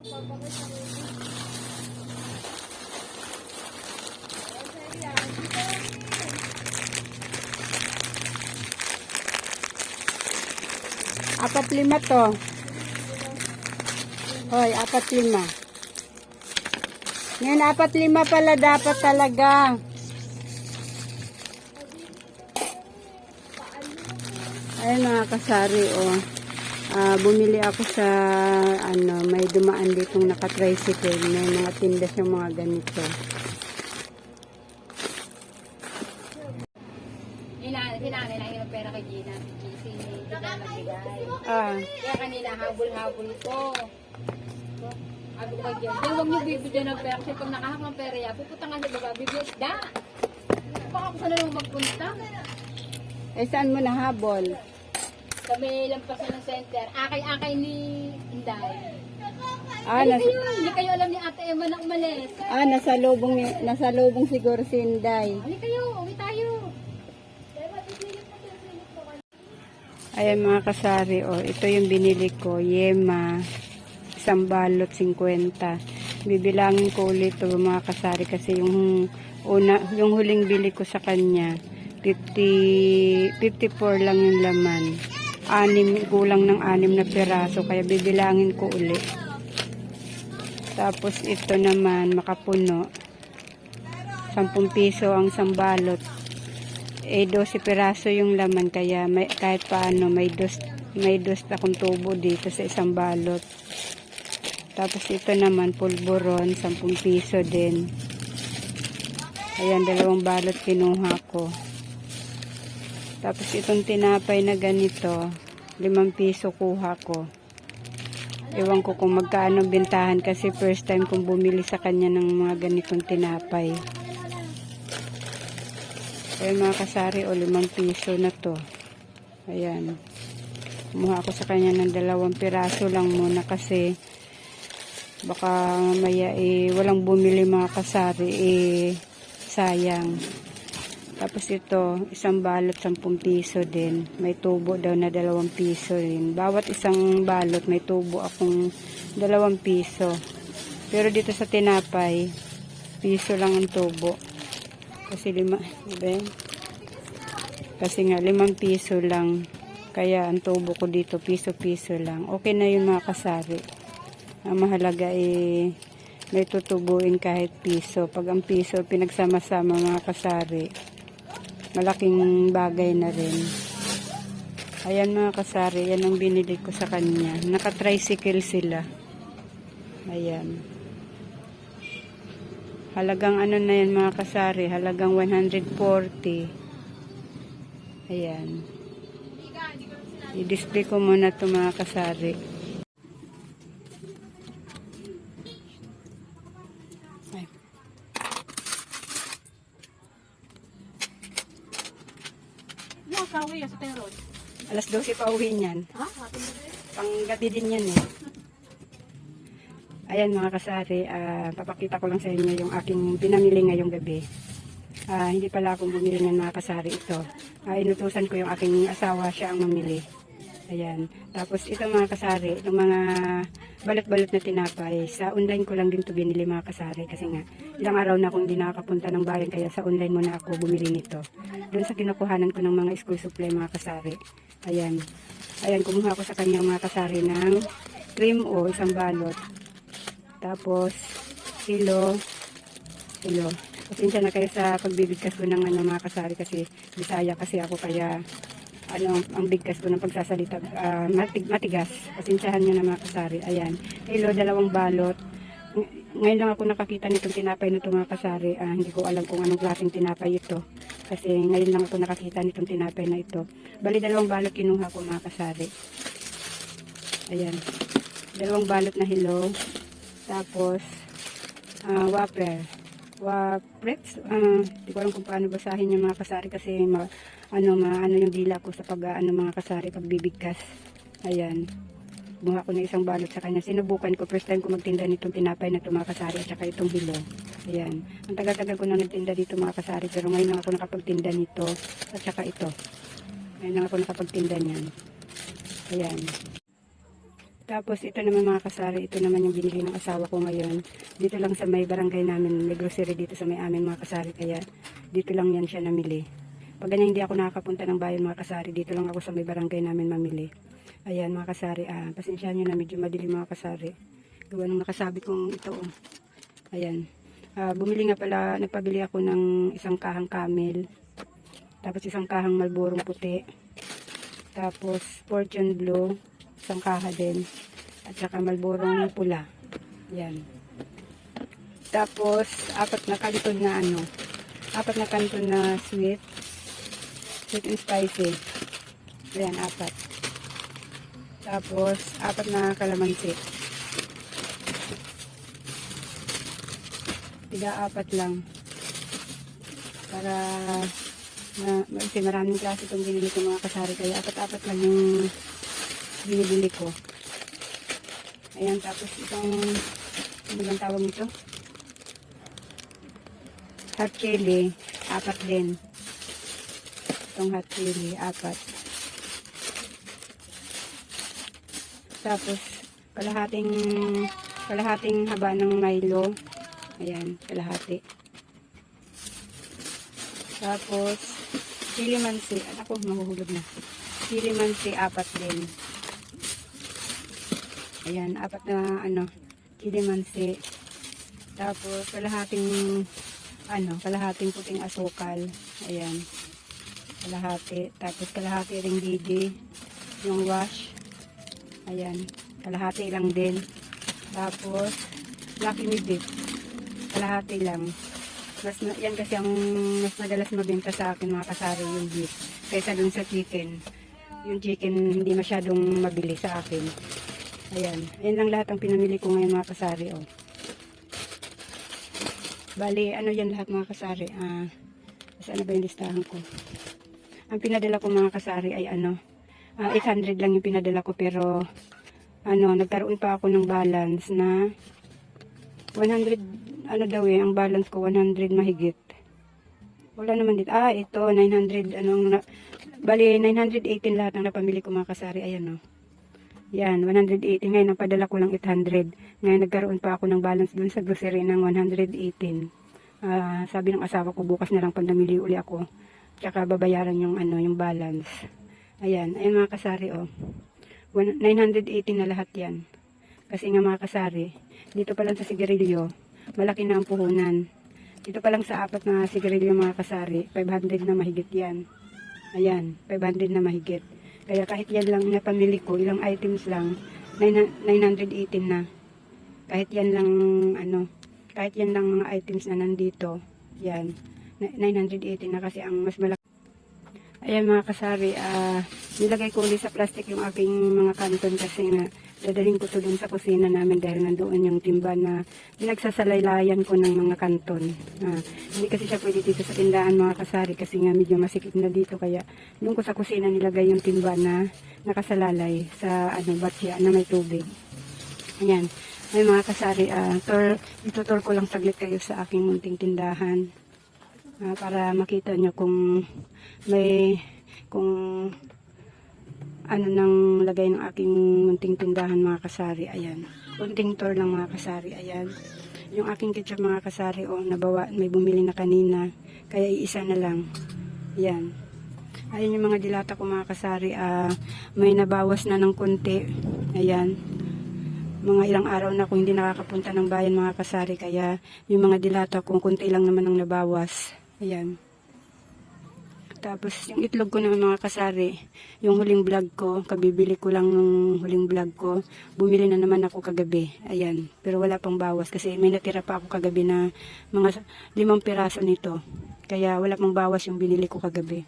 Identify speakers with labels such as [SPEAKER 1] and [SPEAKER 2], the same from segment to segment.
[SPEAKER 1] Apat lima to. Hoy, apat lima. Ngayon, apat lima pala dapat talaga. Ayun mga kasari, oh. Ah, bumili ako sa, ano, may dumaan ditong naka-tricycle. May mga tinda siyang mga ganito.
[SPEAKER 2] Ina, hinangin lang yung pera kay Gina. Si Gina nagbigay.
[SPEAKER 1] Ah,
[SPEAKER 2] Kaya kanina habol-habol ko. Sabi ko Gina, "Di, huwag niyo bibigyan ng pera kasi pag nakahak ng pera yan, pupunta nga sa baba, bibigyan. Da! Baka ako saan na lang magpunta.
[SPEAKER 1] eh saan mo nahabol?
[SPEAKER 2] Sa may lampasan ng center, akay-akay ni Inday.
[SPEAKER 1] Ah,
[SPEAKER 2] Hindi
[SPEAKER 1] nas,
[SPEAKER 2] kayo, hindi kayo alam ni Ate Emma na umalis.
[SPEAKER 1] ah nasa lubong, ni- nasa lubong siguro si Inday.
[SPEAKER 2] Hindi kayo, uwi tayo.
[SPEAKER 1] Ayan mga kasari, oh, ito yung binili ko, yema, isang balot, 50. Bibilangin ko ulit ito mga kasari kasi yung una, yung huling bili ko sa kanya, 50, 54 lang yung laman. Anim, kulang ng anim na piraso, kaya bibilangin ko ulit. Tapos ito naman, makapuno. 10 piso ang isang balot eh 12 piraso yung laman kaya may, kahit paano may dos may dos akong tubo dito sa isang balot tapos ito naman pulburon 10 piso din ayan dalawang balot kinuha ko tapos itong tinapay na ganito 5 piso kuha ko ewan ko kung magkano bintahan kasi first time kong bumili sa kanya ng mga ganitong tinapay Ayan mga kasari, o limang piso na to. Ayan. Kumuha ako sa kanya ng dalawang piraso lang muna kasi baka mamaya eh, walang bumili mga kasari eh, sayang. Tapos ito, isang balot, 10 piso din. May tubo daw na dalawang piso rin. Bawat isang balot, may tubo akong dalawang piso. Pero dito sa tinapay, piso lang ang tubo. Kasi lima, diba? Kasi nga, limang piso lang. Kaya ang tubo ko dito, piso-piso lang. Okay na yun mga kasari. Ang mahalaga eh, may tutubuin kahit piso. Pag ang piso, pinagsama-sama mga kasari, malaking bagay na rin. Ayan mga kasari, yan ang binili ko sa kanya. Naka-tricycle sila. Ayan. Halagang ano na yan mga kasari, halagang 140. Ayan. I-display ko muna ito mga kasari. Ay.
[SPEAKER 2] Yung kawi sa terod.
[SPEAKER 1] Alas 12 pa uwi niyan.
[SPEAKER 2] Ha?
[SPEAKER 1] Pang gabi din yan eh. Ayan mga kasari, ah, papakita ko lang sa inyo yung aking pinamili ngayong gabi. Ah, hindi pala akong bumili ng mga kasari ito. Ah, inutusan ko yung aking asawa, siya ang mamili. Ayan. Tapos ito mga kasari, itong mga balot-balot na tinapay, sa online ko lang din to binili mga kasari kasi nga ilang araw na akong hindi nakakapunta ng bayan kaya sa online muna ako bumili nito. Doon sa kinukuhanan ko ng mga school supply mga kasari. Ayan. Ayan, kumuha ko sa kanya mga kasari ng cream o isang balot. Tapos, kilo, kilo. Pasensya na kayo sa pagbibigkas ko ng ano, mga kasari kasi bisaya kasi ako kaya ano, ang bigkas ko ng pagsasalita ah, matig, matigas. Pasensyahan nyo na mga kasari. Ayan. Kilo, dalawang balot. Ng- Ngayon lang ako nakakita nitong tinapay na ito mga kasari. Ah, hindi ko alam kung anong klaseng tinapay ito. Kasi ngayon lang ako nakakita nitong tinapay na ito. Bali, dalawang balot kinuha ko mga kasari. Ayan. Dalawang balot na hilo. Tapos, ah whopper. Whoppers. ah di ko alam kung paano basahin yung mga kasari kasi ma, ano, ma, ano yung dila ko sa pag, ano, mga kasari pagbibigkas. Ayan. Buha ko na isang balot sa kanya. Sinubukan ko. First time ko magtinda nitong tinapay na ito mga kasari at saka itong hilo. Ayan. Ang tagal-tagal ko na nagtinda dito mga kasari pero ngayon lang ako nakapagtinda nito at saka ito. Ngayon lang ako nakapagtinda niyan. Ayan. Tapos ito naman mga kasari, ito naman yung binili ng asawa ko ngayon. Dito lang sa may barangay namin, may grocery dito sa may amin mga kasari. Kaya dito lang yan siya namili. Pag ganyan hindi ako nakakapunta ng bayan mga kasari, dito lang ako sa may barangay namin mamili. Ayan mga kasari, ah, pasensya nyo na medyo madilim mga kasari. Gawa nung nakasabi kong ito. oh. Ayan. Ah, bumili nga pala, nagpabili ako ng isang kahang camel. Tapos isang kahang malborong puti. Tapos fortune blue, isang kaha din. At saka malborong pula. Yan. Tapos apat na kanton na ano. Apat na kanton na sweet. Sweet and spicy. Ayan, apat. Tapos apat na kalamansi. Tiga apat lang. Para na maraming klase itong binili ko mga kasari kaya apat-apat lang yung binibili ko ayan tapos itong ano bang tawag nito hot chili apat din itong hot chili apat tapos kalahating kalahating haba ng Milo ayan kalahati tapos, chili mansi. Ako, mahuhulog na. Chili mansi, apat din. Ayan, apat na, ano, chili mansi. Tapos, kalahating, ano, kalahating puting asukal. Ayan. Kalahati. Tapos, kalahati ring didi. Yung wash. Ayan. Kalahati lang din. Tapos, lucky me dip. Kalahati lang mas yan kasi ang mas madalas mabenta sa akin mga kasari yung beef kaysa dun sa chicken yung chicken hindi masyadong mabili sa akin ayan yan lang lahat ang pinamili ko ngayon mga kasari oh. bali ano yan lahat mga kasari ah, saan ba yung listahan ko ang pinadala ko mga kasari ay ano ah, 800 lang yung pinadala ko pero ano nagkaroon pa ako ng balance na 100 ano daw eh, ang balance ko 100 mahigit. Wala naman dito. Ah, ito 900 anong na, bali 918 lahat ng napamili ko mga kasari. Ayan oh. Yan, 118. Ngayon, napadala ko lang 800. Ngayon, nagkaroon pa ako ng balance dun sa grocery ng 118. Ah, sabi ng asawa ko, bukas na lang pag namili uli ako. Tsaka babayaran yung, ano, yung balance. Ayan, ayan mga kasari, oh. One- 918 na lahat yan. Kasi nga mga kasari, dito pa lang sa sigarilyo, malaki na ang puhunan. Dito pa lang sa apat na sigarilyo mga kasari, 500 na mahigit yan. Ayan, 500 na mahigit. Kaya kahit yan lang na pamili ko, ilang items lang, 9 918 na. Kahit yan lang, ano, kahit yan lang mga items na nandito, yan, na- 918 na kasi ang mas malaki. Ayan mga kasari, ah, nilagay ko ulit sa plastic yung aking mga kanton kasi nga dadalhin ko to dun sa kusina namin dahil nandoon yung timba na pinagsasalaylayan ko ng mga kanton. Ah, hindi kasi siya pwede dito sa tindahan mga kasari kasi nga medyo masikip na dito kaya doon ko sa kusina nilagay yung timba na nakasalalay sa ano batya na may tubig. Ayan. Ay mga kasari, ah, tour, itutur ko lang saglit kayo sa aking munting tindahan. Ah, para makita nyo kung may kung ano nang lagay ng aking munting tindahan mga kasari ayan. Unting tour lang mga kasari ayan. Yung aking ketchup mga kasari oh nabawa may bumili na kanina. Kaya iisa na lang. Ayan. Ayan yung mga dilata ko mga kasari. Ah, may nabawas na ng konti. Ayan. Mga ilang araw na ako hindi nakakapunta ng bayan mga kasari. Kaya yung mga dilata kung konti lang naman ang nabawas. Ayan tapos yung itlog ko naman mga kasari, yung huling vlog ko, kabibili ko lang ng huling vlog ko, bumili na naman ako kagabi. Ayan, pero wala pang bawas kasi may natira pa ako kagabi na mga limang piraso nito. Kaya wala pang bawas yung binili ko kagabi.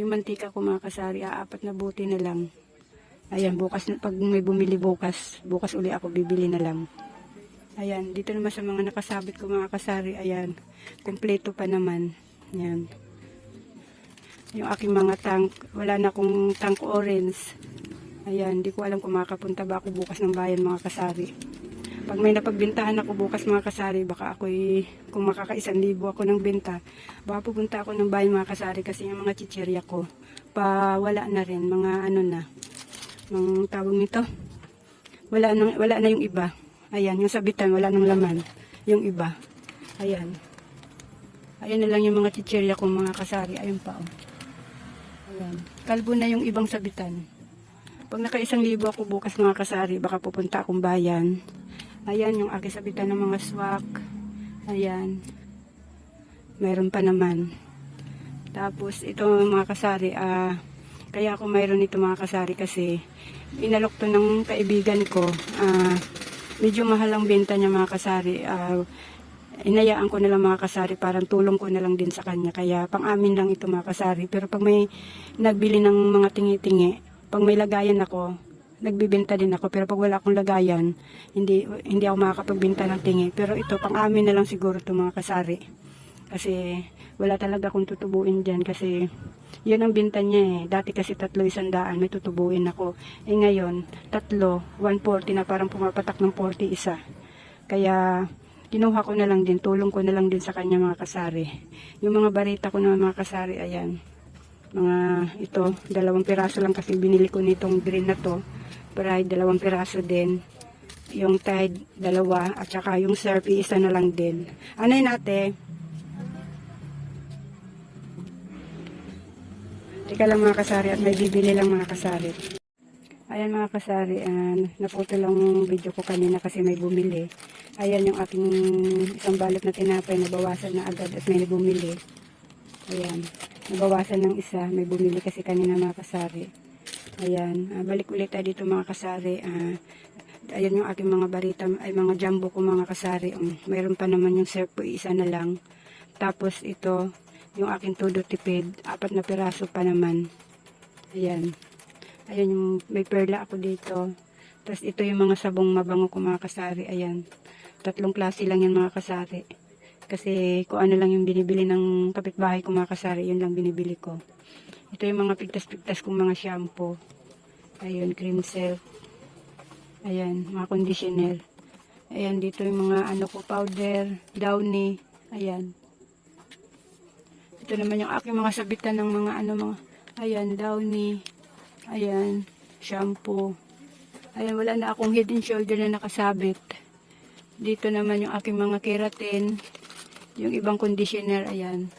[SPEAKER 1] Yung mantika ko mga kasari, aapat na buti na lang. Ayan, bukas, pag may bumili bukas, bukas uli ako bibili na lang. Ayan, dito naman sa mga nakasabit ko mga kasari, ayan, kumpleto pa naman. Ayan yung aking mga tank. Wala na akong tank orange. Ayan, di ko alam kung makapunta ba ako bukas ng bayan mga kasari. Pag may napagbintahan ako bukas mga kasari, baka ako'y, kung makakaisan libo ako ng benta, baka pupunta ako ng bayan mga kasari kasi yung mga chichirya ko, pa wala na rin, mga ano na, mga tawag nito, wala na, wala na yung iba. Ayan, yung sabitan, wala nang laman. Yung iba. Ayan. Ayan na lang yung mga chichirya kong mga kasari. Ayun pa, oh. Ayan. Kalbo na yung ibang sabitan. Pag naka isang libo ako bukas mga kasari, baka pupunta akong bayan. Ayan yung aking sabitan ng mga swak. Ayan. Mayroon pa naman. Tapos ito mga kasari, ah, kaya ako mayroon ito mga kasari kasi inalok to ng kaibigan ko. Ah, medyo mahal ang benta niya mga kasari. Ah, inayaan ko na lang mga kasari, parang tulong ko na lang din sa kanya. Kaya pang amin lang ito mga kasari. Pero pag may nagbili ng mga tingi-tingi, pag may lagayan ako, nagbibenta din ako. Pero pag wala akong lagayan, hindi hindi ako makakapagbenta ng tingi. Pero ito, pang amin na lang siguro ito mga kasari. Kasi wala talaga akong tutubuin dyan kasi yun ang binta niya eh. Dati kasi tatlo isandaan, may tutubuin ako. Eh ngayon, tatlo, 140 na parang pumapatak ng 40 isa. Kaya kinuha ko na lang din, tulong ko na lang din sa kanya mga kasari. Yung mga barita ko na mga kasari, ayan. Mga ito, dalawang piraso lang kasi binili ko nitong green na to. Pride, dalawang piraso din. Yung Tide, dalawa. At saka yung Surfy, isa na lang din. Ano yun ate? Teka lang mga kasari at may bibili lang mga kasari. Ayan mga kasari, uh, naputo lang yung video ko kanina kasi may bumili. Ayan yung aking isang balot na tinapay, nabawasan na agad at may bumili. Ayan, nabawasan ng isa, may bumili kasi kanina mga kasari. Ayan, ah, balik ulit tayo dito mga kasari. Ah, ayan yung aking mga barita, ay mga jumbo ko mga kasari. Um, mayroon pa naman yung serpo, isa na lang. Tapos ito, yung aking todo tipid, apat na piraso pa naman. Ayan. Ayan yung may perla ako dito. Tapos ito yung mga sabong mabango ko mga kasari. Ayan. Tatlong klase lang yan mga kasari. Kasi kung ano lang yung binibili ng kapitbahay ko mga kasari, yun lang binibili ko. Ito yung mga pigtas-pigtas kong mga shampoo. Ayun, cream silk. Ayan, mga conditioner. Ayan, dito yung mga ano ko, powder, downy. Ayan. Ito naman yung aking mga sabitan ng mga ano mga, ayan, downy. Ayan, shampoo. Ayan, wala na akong head and shoulder na nakasabit. Dito naman yung aking mga keratin. Yung ibang conditioner, ayan.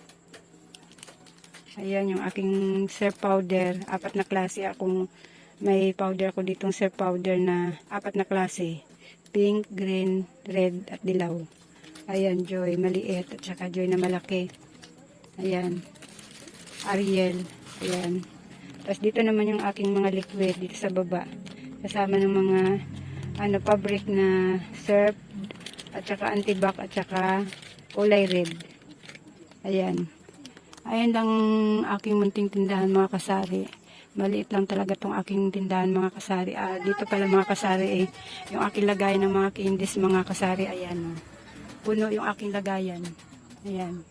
[SPEAKER 1] Ayan, yung aking surf powder. Apat na klase akong may powder ko ditong surf powder na apat na klase. Pink, green, red, at dilaw. Ayan, Joy, maliit. At saka Joy na malaki. Ayan. Ariel. Ayan. Tapos dito naman yung aking mga liquid dito sa baba. Kasama ng mga ano fabric na surf at saka antibac at saka kulay red. Ayan. Ayan lang aking munting tindahan mga kasari. Maliit lang talaga tong aking tindahan mga kasari. Ah, dito pala mga kasari eh, yung aking lagayan ng mga candies mga kasari. Ayan. Oh. Puno yung aking lagayan. Ayan.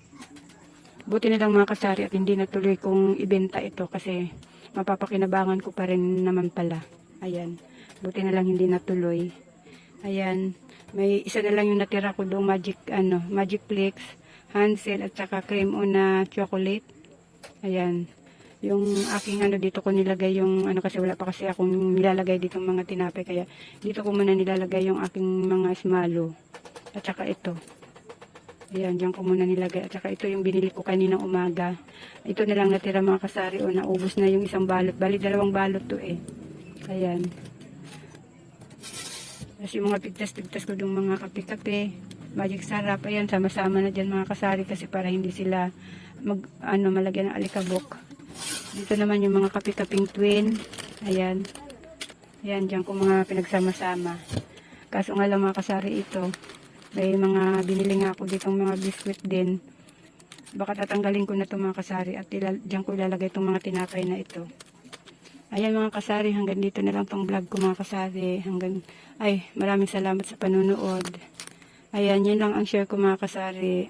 [SPEAKER 1] Buti na lang mga kasari at hindi natuloy kong ibenta ito kasi mapapakinabangan ko pa rin naman pala. Ayan. Buti na lang hindi natuloy. Ayan. May isa na lang yung natira ko doon magic ano, magic flakes, hansel at saka cream o na chocolate. Ayan. Yung aking ano dito ko nilagay yung ano kasi wala pa kasi akong nilalagay dito mga tinapay kaya dito ko muna nilalagay yung aking mga smalo. At saka ito. Ayan, dyan ko muna nilagay. At saka ito yung binili ko kaninang umaga. Ito na lang natira mga kasari o naubos na yung isang balot. Bali, dalawang balot to eh. Ayan. Tapos yung mga pigtas-pigtas ko yung mga kape-kape. Magic sarap. Ayan, sama-sama na dyan mga kasari kasi para hindi sila mag, ano, malagyan ng alikabok. Dito naman yung mga kape-kaping twin. Ayan. Ayan, dyan ko mga pinagsama-sama. Kaso nga lang mga kasari ito, may mga binili nga ako ditong mga biskwit din. Baka tatanggalin ko na itong mga kasari at dyan ko ilalagay itong mga tinapay na ito. Ayan mga kasari, hanggang dito na lang tong vlog ko mga kasari. Hanggang, ay, maraming salamat sa panunood. Ayan, yun lang ang share ko mga kasari.